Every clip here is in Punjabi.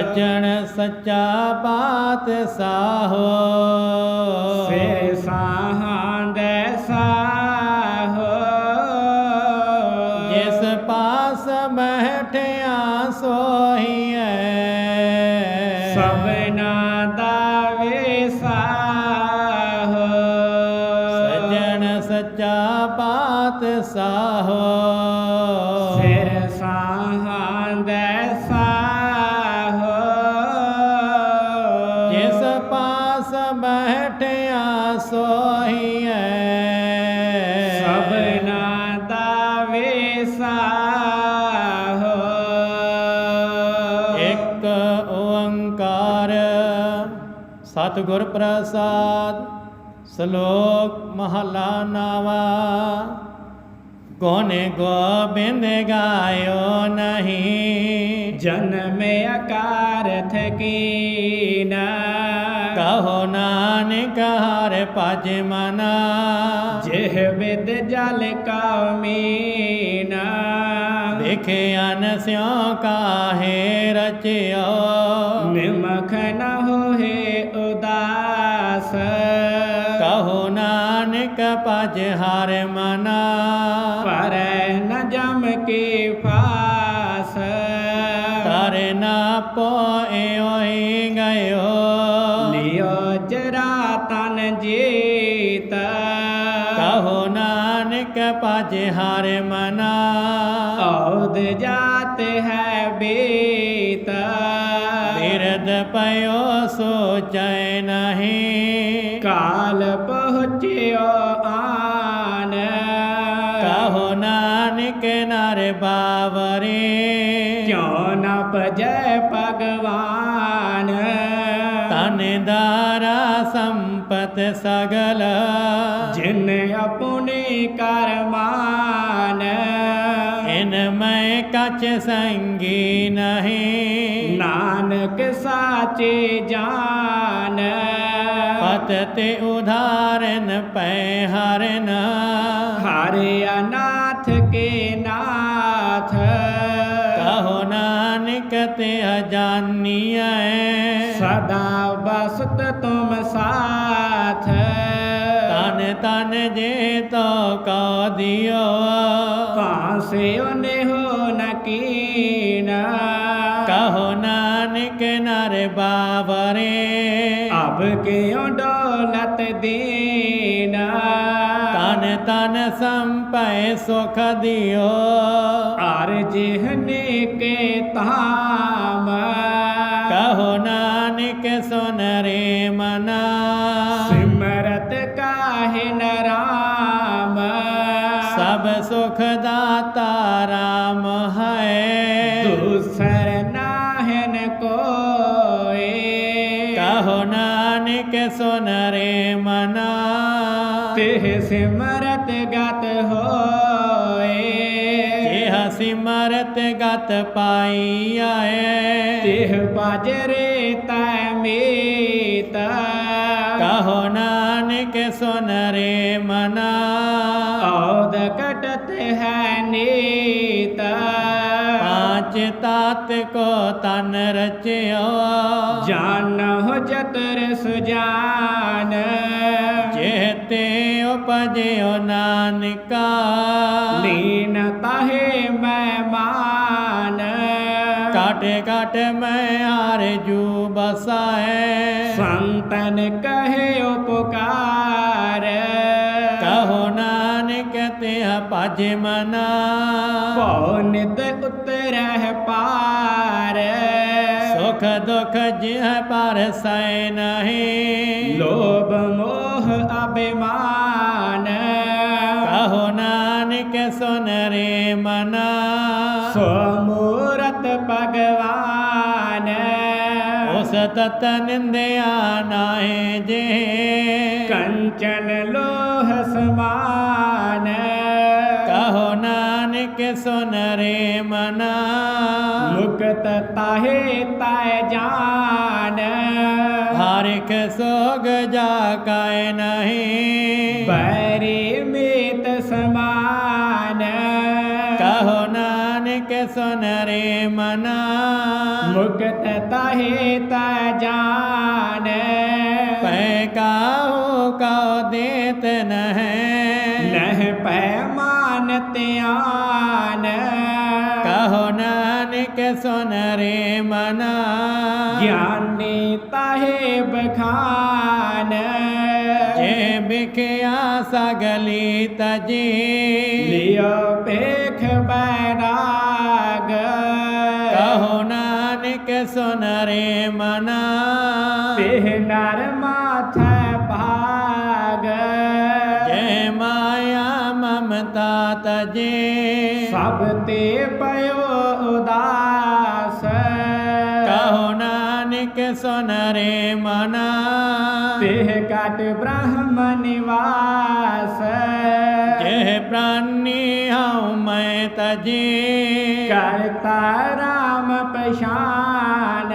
ਸੱਜਣ ਸੱਚਾ ਬਾਤ ਸਾਹੋ ਸੇ ਸਾਹ ਸਤਿਗੁਰ ਪ੍ਰਸਾਦ ਸ਼ਲੋਕ ਮਹਲਾ ਨਾਵਾ। ਕੋਨੇ ਗੋਬਿੰਦ ਗਾਇਓ ਨਹੀਂ। ਜਨਮ ਅਕਾਰਥ ਕੀਨਾ। ਕਹੋ ਨਾਨਕ ਹਰ ਭਜ ਮਨਾ। ਜਿਹ ਵਿਦ ਜਲ ਕੌਮੀਨਾ ਦੇਖਿਆਨ ਸਿਉ ਕਾਹੇ ਰਚਿਓ। ਨਿਮਖ ਨ ਨਾਨਕ ਭਜ ਹਰ ਮਨਾ। ਪਰ ਨ ਜਮ ਕੀ ਫਾਸ। ਤਰ ਨਾ ਪੋਏ ਹੋਈ ਗਇਓ। ਲਿਓ ਜਰਾ ਤਨ ਜੀਤ। ਕਹੋ ਨਾਨਕ ਭਜ ਹਰ ਮਨਾ। ਔਦ ਜਾਤ ਹੈ ਬੀਤ। ਨਰ ਬਾਵਰੇ। ਕਿਉ ਨ ਭਜੈ ਭਗਵਾਨ? ਤਨ ਦਾਰਾ ਸੰਪਤ ਸਗਲ। ਜਿਨ ਆਪਣੇ ਕਰਮਾਨ ਇਨ ਮੈਂ ਕਛ ਸੰਗੀ ਨਹੀਂ। ਨਾਨਕ ਸਾਚੇ ਜਾਨ। ਪਤ ਤੇ ਉਧਾਰਨ ਪੈ ਹਰਨ। ਹਰਿ ਅਨਾਥ ਕੇ ਅਜਾਨੀਐ ਸਦਾ ਬਸਤ ਤੁਮ ਸਾਥ। ਤਨ ਤਨ ਜੇ ਤੋ ਕਾ ਦਿਓ। ਕਾਸੇ ਉਹਨੇ ਹੋ ਨਕੀਨ ਕਹੋ ਨਾਨਕ ਨਰ ਬਾਵਰੇ। ਅਬ ਕਿਉ ਡੋਲਤ ਦੀਨ। ਤਨ ਤਨ ਸੰਪੈ ਸੁਖ ਦਿਓ। ਅਰ ਜਿਹਨੇ ਕੇ ਕਹੋ ਨਾਨਕ ਸੁਨ ਰੇ ਮਨਾ। ਸਿਮਰਤ ਕਾਹਿ ਨਰਾਮ ਸਭ ਸੁਖ ਦਾਤਾ ਰਾਮ ਹੈ। ਦੂਸਰ ਨਾਹਿਨ ਕੋਏ। ਕਹੋ ਨਾਨਕ ਸੁਨ ਰੇ ਮਨਾ। ਤਿਹ ਸਿਮਰਤ ਗਤ ਹੋਏ। ਸਿਮਰਤ ਗਤ ਪਾਈ ਆਏ। ਤਿਹ ਬਾਜਰੇ ਨਾਨਕ ਸੁਨ ਰੇ ਮਨਾ। ਔਦ ਕਟਤ ਹੈ ਨੀਤ। ਪਾਂਚ ਤਾਤ ਕੋ ਤਨ ਰਚਿਓ। ਜਾਨਹੁ ਜਤਰ ਸੁਜਾਨ ਜਿਹਤੇ ਉਪਜਿਓ ਨਾਨਕਾ। ਲੀਨ ਤਾਹੇ ਮਹਿਮਾਨ ਕਾਟ ਕਾਟ ਮੈਂ ਆਰਜੂ ਬਸਾਏ। ਸੰਤਨ ਕਹੇ ਭਜ ਮਨਾ। ਭਉ ਨਿਤ ਉਤਰਹਿ ਪਾਰ। ਸੁਖ ਦੁਖ ਜਿਹ ਪਰ ਸੈ ਨਹੀਂ। ਲੋਭ ਮੋਹ ਅਭਿਮਾਨ। ਕਹੋ ਨਾਨਕ ਸੁਨ ਰੇ ਮਨਾ। ਸੋ ਮੂਰਤ ਭਗਵਾਨ। ਉਸ ਤਤ ਨਿੰਦਿਆ ਨਾਏ ਜੇ। ਕੰਚਨ ਲੋਹ ਨਾਨਕ ਸੁਨ ਰੇ ਮਨਾ। ਮੁਕਤ ਤਾਹੇ ਤੈ ਜਾਨ। ਹਰਿਕ ਸੋਗ ਜਾ ਬੈਰੀ ਮੀਤ ਸਮਾਨ। ਕਹੋ ਨਾਨਕ ਸੁਨ ਰੇ ਮਨਾ। ਮੁਕਤ ਤਾਹੇ ਤਾ ਕਾਹੂ ਕਉ ਦੇਤ ਨਹਿ। ਨਹਿ ਪੈ ਮਾਨ ਧਿਆਨ ਕਹੋ ਨਾਨਕ ਸੁਨ ਰੇ ਮਨਾ। ਗਿਆਨੀ ਤਾਹੇ ਬਖਾਨ। ਜੇ ਬਿਖਿਆ ਸਗਲੀ ਤਜੀ। ਲਿਓ ਪੇਖ ਬੈਰਾਗ। ਕਹੋ ਨਾਨਕ ਸੁਨ ਰੇ ਮਨਾ। ਤੇ ਨਰ ਮਾਥੈ ਤਜੇ ਸਭ ਤੇ ਪਇਓ ਉਦਾਸ। ਕਹੋ ਨਾਨਕ ਸੁਨ ਰੇ ਮਨਾ। ਤੇ ਕਟ ਬ੍ਰਹਮ ਨਿਵਾਸ। ਜੇ ਪ੍ਰਾਨੀ ਹਉ ਮੈਂ ਤਜੇ। ਕਰਤਾ ਰਾਮ ਪਛਾਨ।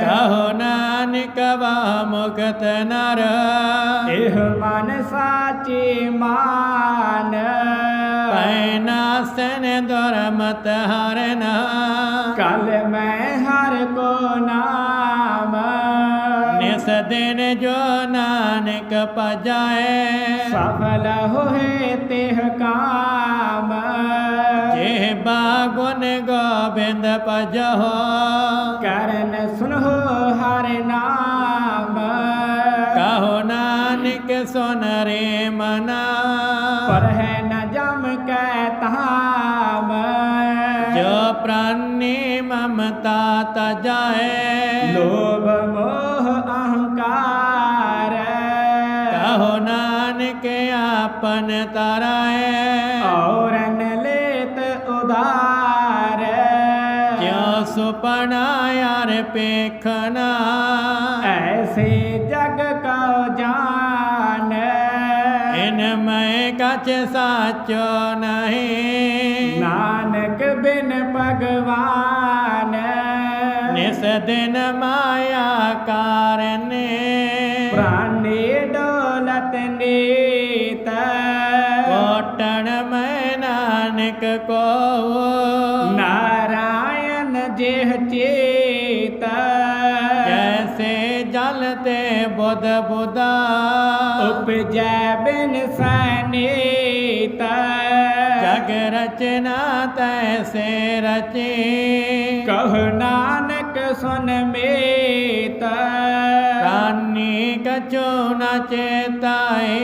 ਕਹੋ ਨਾਨਕ ਵਾ ਮੁਕਤ ਨਰ। ਇਹ ਮਨ ਸਾਚੇ ਮਾਨ। ਪੈ ਨਾਸਨ ਦੁਰਮਤ ਹਰਨਾ। ਕਲ ਮੈਂ ਹਰ ਕੋ ਨਾਮ। ਨਿਸ ਦਿਨ ਜੋ ਨਾਨਕ ਪਜਾਏ ਸਫਲ ਹੋਏ ਤਿਹ ਕਾਮ। ਜੇ ਬਾਗੁਨ ਗੋਬਿੰਦ ਪਜਹੁ ਕਰਨ ਸੁਨਹੁ ਹਰ ਨਾਮ। ਕਹੋ ਨਾਨਕ ਸੁਨ ਰੇ ਮਨਾ। ਪਰ ਹੈ ਤਜਾਏ। ਲੋਭ ਮੋਹ ਅਹੰਕਾਰ। ਕਹੋ ਨਾਨਕ ਆਪਨ ਤਰਾਏ। ਔਰਨ ਲੇਤ ਉਦਾਰ। ਜਿਉ ਸੁਪਨਾ ਯਾਰ ਪੇਖਣਾ ਐਸੇ ਜਗ ਇਨ ਮੈਂ ਕਛ ਸਾਚੋ ਨਹੀਂ। ਨਾਨਕ ਬਿਨ ਭਗਵਾਨ। ਦਿਨ ਮਾਇਆ ਕਾਰਨੇ। ਪ੍ਰਾਨੀ ਡੋਲਤ ਨੀਤ। ਕੋਟਣ ਮੈਂ ਨਾਨਕ ਕੋ ਨਾਰਾਇਣ ਜਿਹ ਚੇਤ। ਜੈਸੇ ਜਲ ਤੇ ਬੁੱਧ ਬੁਦਾ। ਉਪਜੈ ਬਿਨ ਸਨੀਤ। ਜਗ ਰਚਨਾ ਤੈਸੇ ਰਚੀ। ਕਹ ਨਾਨਕ ਸੁਨ ਮੇਤ। ਰਾਨੀ ਕਛੋ ਨ ਚੇਤਾਏ।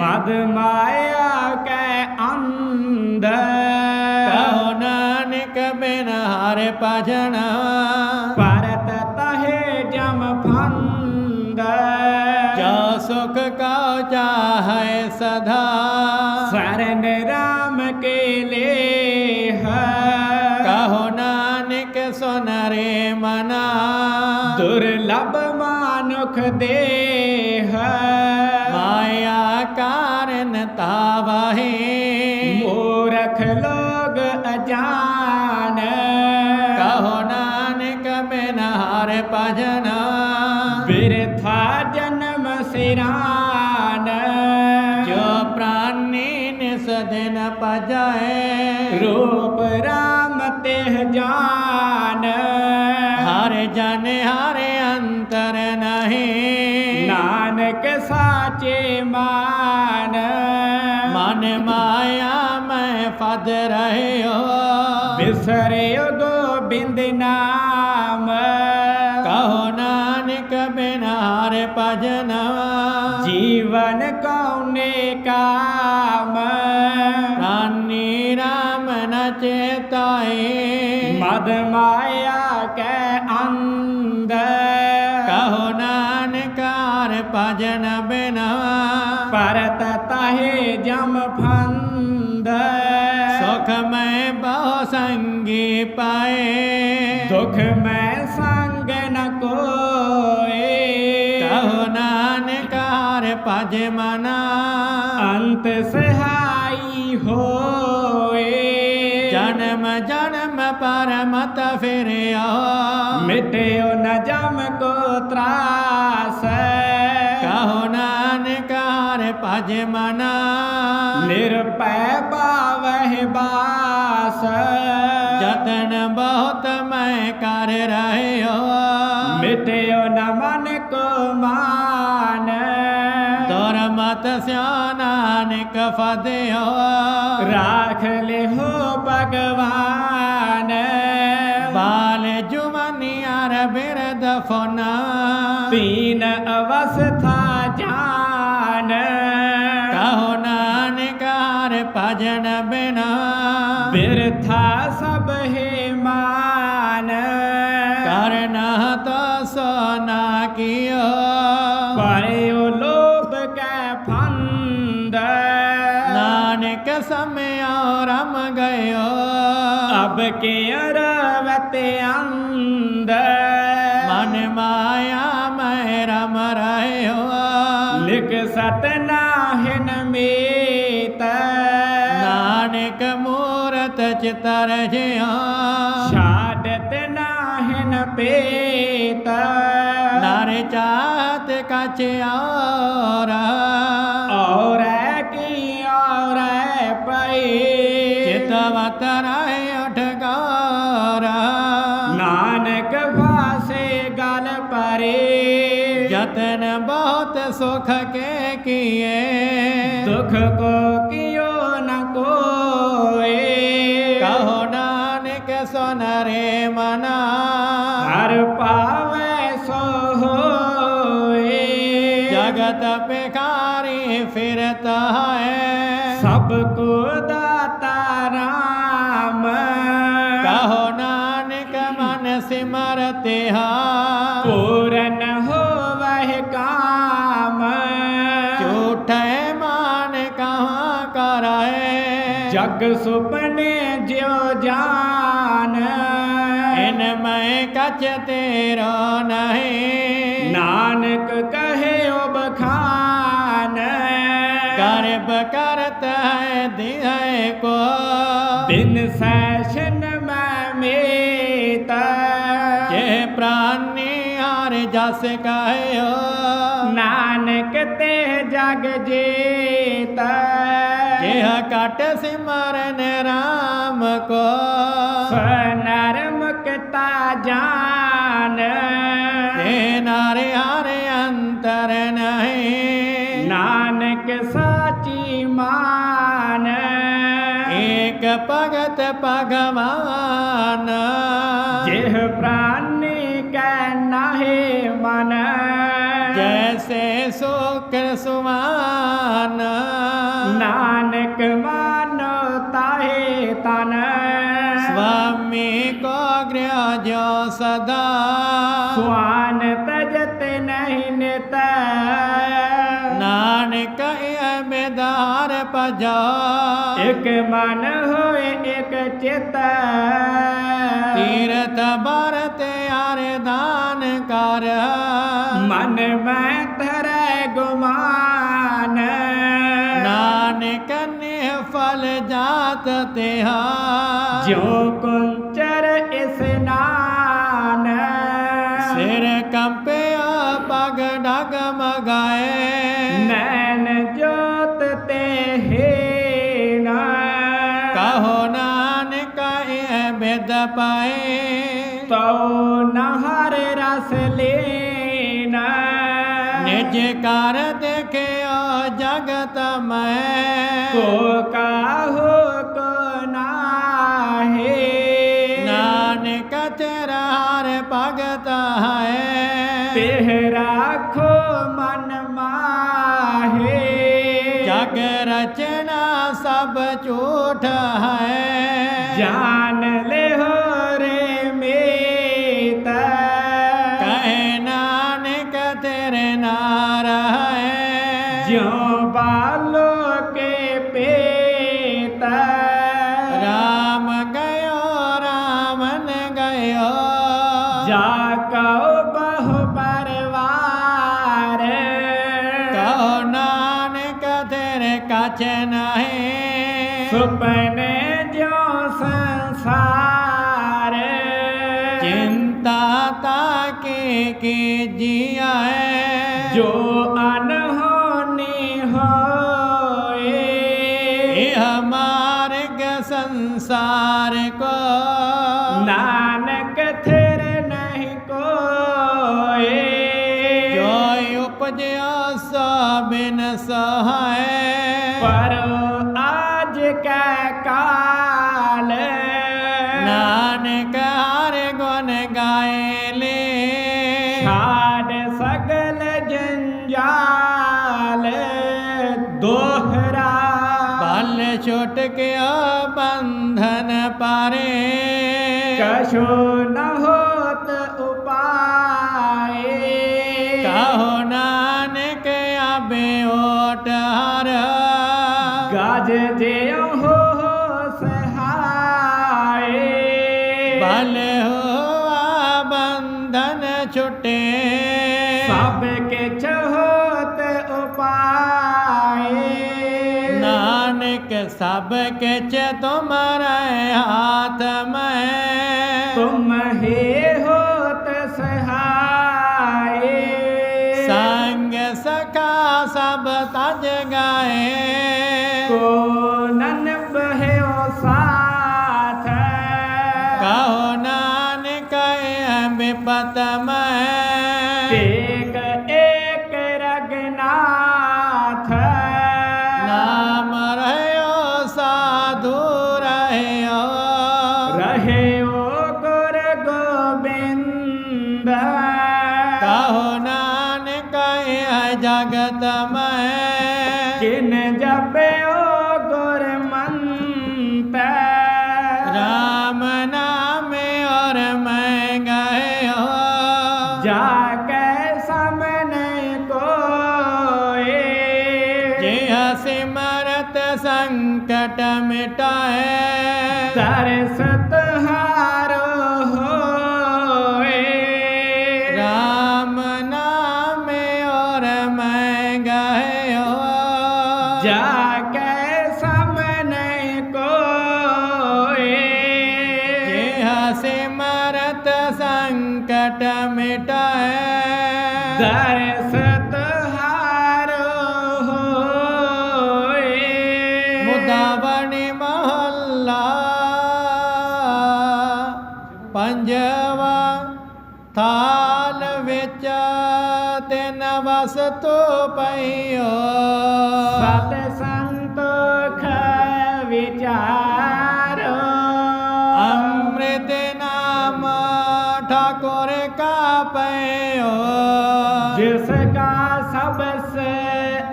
ਮਦ ਮਾਇਆ ਕੈ ਅੰਧ। ਕਹੋ ਨਾਨਕ ਬਿਨ ਹਰ ਭਜਣਾ ਪਰਤ ਤਹੇ ਜਮ ਫੰਦ ਜੋ ਸੁਖ ਕਉ ਚਾਹੈ ਸਦਾ। ਦੇਹ ਮਾਇਆ ਕਾਰਨ ਤਾਵਹੀ ਮੂਰਖ ਲੋਗ ਅਜਾਨ। ਕਹੋ ਨਾਨਕ ਬਿਨ ਹਰ ਭਜਨਾ। ਬਿਰਥਾ ਜਨਮ ਸਿਰਾਨ। ਜੋ ਪ੍ਰਾਨੀ ਨਿਸ ਦਿਨ ਪਜਾਏ ਰੂਪ ਰਾਮ ਤੇ ਜਾਨ। ਹਰ ਜਨ ਹਰ ਅੰਤਰ ਨਹੀਂ। ਨਾਨਕ ਸਾਚੇ ਮਾਨ। ਮਨ ਮਾਇਆ ਮੈਂ ਫਦ ਰਹਿਓ। ਬਿਸਰਿਓ ਗੋਬਿੰਦ ਨਾਮ। ਕਹੋ ਨਾਨਕ ਬਿਨ ਹਰ ਭਜਨਾ ਜੀਵਨ ਕਉਨੇ ਕਾਮ। ਰਾਨੀ ਰਾਮ ਨ ਚੇਤਾਏ। ਮਦ ਮਾਇਆ ਕੈ ਹਰ ਭਜਨ ਬਿਨਾ। ਪਰਤ ਤਾਹੇ ਜਮ ਫੰਦ। ਸੁਖ ਮੈਂ ਬਹੁ ਸੰਗੀ ਪਾਏ। ਦੁਖ ਮੈਂ ਸੰਗ ਨ ਕੋਏ। ਕਹੋ ਨਾਨਕ ਭਜ ਮਨਾ। ਅੰਤ ਸਹਾਈ ਹੋਏ। ਜਨਮ ਜਨਮ ਪਰਮਤ ਫਿਰਿਓ ਮਿਟਿਓ ਨ ਜਮ ਕੋ ਤਰਾਸ ਭਜ ਮਨਾ। ਨਿਰਪੈ ਪਾਵਹਿ ਬਾਸ। ਜਤ ਯਤਨ ਬਹੁਤ ਮੈਂ ਕਰ ਰਹਿਓ ਮਿਟਿਓ ਨ ਮਨ ਕੋ ਮਾਨ। ਦੁਰਮਤ ਸਿਆਨਾਨਿਕ ਫਦਿਓ ਰਾਖ ਲਿਹੋ ਭਗਵਾਨ। ਬਾਲ ਜੁਮਨੀਆਰ ਬਿਰਦ ਫੋਨਾ। ਤੀਨ ਅਵਸਥਾ ਭਜਨ ਬਿਨਾ। ਬਿਰਥਾ ਸਭ ਹੈ ਚਿਤਰ ਜਿਓ ਛਾੜਤ ਨਾਹਿਨ ਪੇਤ। ਨਰ ਚਾਤ ਕਛ ਔਰ। ਔਰ ਕੀ ਔਰ ਪਈ। ਚਿਤਵਤ ਰਹਿ ਉਠ ਗੌਰ। ਨਾਨਕ ਵਾਸੇ ਗਲ ਪਰੇ ਯਤਨ ਬਹੁਤ ਸੁਖ ਕੇ ਕੀਏ। ਕਹੋ ਨਾਨਕ ਮਨ ਸਿਮਰਤੇ ਹਾ। ਪੂਰਨ ਹੋਵਹਿ ਕਾਮ। ਝੂਠੇ ਮਾਨ ਕਹਾਂ ਕਰਾਏ। ਜਗ ਸੁਪਨੇ ਜਿਉ ਜਾਨ। ਇਨ ਮੈਂ ਕਛ ਤੇਰਾ ਨਹੀਂ। ਨਾਨਕ ਕਹਿਓ ਨਾਨਕ ਤੇ ਜਗ ਜੀਤ। ਜਿਹ ਕਟ ਸਿਮਰਨ ਰਾਮ ਕੋ। ਸਨਰ ਮੁਕਤਾ ਜਾਨ। ਤੇ ਨਾਰੇ ਹਰ ਅੰਤਰ ਨਹੀਂ। ਨਾਨਕ ਸਾਚੀ ਮਾਨ। ਏਕ ਭਗਤ ਭਗਵਾਨ। ਜਿਹ ਪ੍ਰਾਨੀ सुमाना जैसे शुक्र सुमाना नानक मानो ताहे ताना स्वामी को गृह जो सदा स्वान तजत नहीं नानक बेदार पजा एक मन हो एक चेता तीर्थ भारत ਗੁਮਾਰ। ਮਨ ਮੈਂ ਤਰੇ ਗੁਮਾਨ। ਨਾਨਕ ਨੇ ਫਲ ਜਾਤ ਤੇ ਹਾ ਜਿਉ ਕੁੰਚਰ ਇਸ ਨਾਨ। ਸਿਰ ਕੰਪਿਆ ਪਗ ਡਗ ਮਗਾਏ। ਨੈਣ ਜੋਤ ਤੇ ਹੀਣਾ। ਕਹੋ ਨਾਨਕ ਇਹ ਬੇਦ ਪਾਏ। ਤਉ ਕਰ ਦੇਖਿਓ ਜਗਤ ਮੈਂ। ਕੋ ਕਾਹੋ ਕੋ ਨਾਹੇ। ਨਾਨਕ ਤੇਰਾ ਹਰ ਭਗਤ ਹੈ। ਤਿਹ ਰਾਖੋ ਮਨ ਮਾਹੇ। ਜਗ ਰਚਨਾ ਸਭ ਝੂਠ ਹੈ। ਜਾਨ ਚਿੰਤਾ ਤਾਕੇ ਕੇ ਜੀਆ ਹੈ ਜੋ ਨੇ ਛੁਟਕਿਆ ਬੰਧਨ ਪਾਰੇ। ਕਸ਼ੋ ਨਾ सब किच तुम्हारे हाथ में तुम ही हो सहाय संग सखा सब तज गए ਕਿਨ ਜਪੇ से मरत संकट मेट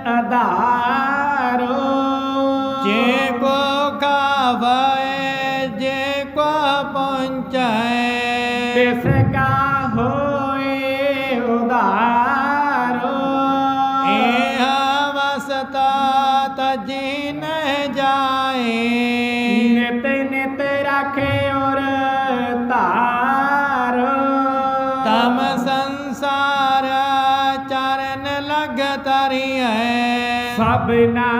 أداء be now.